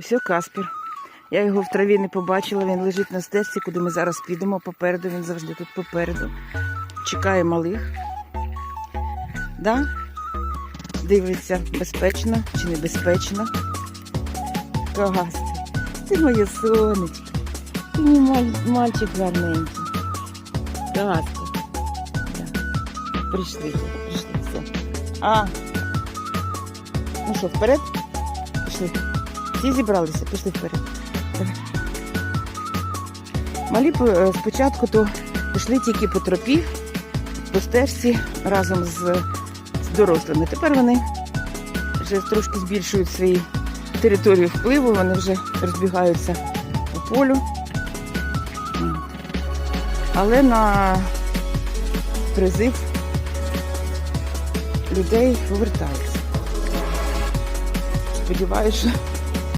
Все, Каспір. Я його в траві не побачила, він лежить на стежці, куди ми зараз підемо попереду. Він завжди тут попереду. Чекає малих. Да? Дивиться, безпечно чи небезпечно. Каспір. Це моє сонечко. Ти мій мальчик гарненький. Каспір. Да. Прийшли, прийшли все. А. Ну що, вперед? Пішли. Всі зібралися, пішли вперед. Малі е, спочатку то пішли тільки по тропі, по стежці разом з, дорослими. Тепер вони вже трошки збільшують свої територію впливу, вони вже розбігаються по полю. Але на призив людей повертаються. Сподіваюся,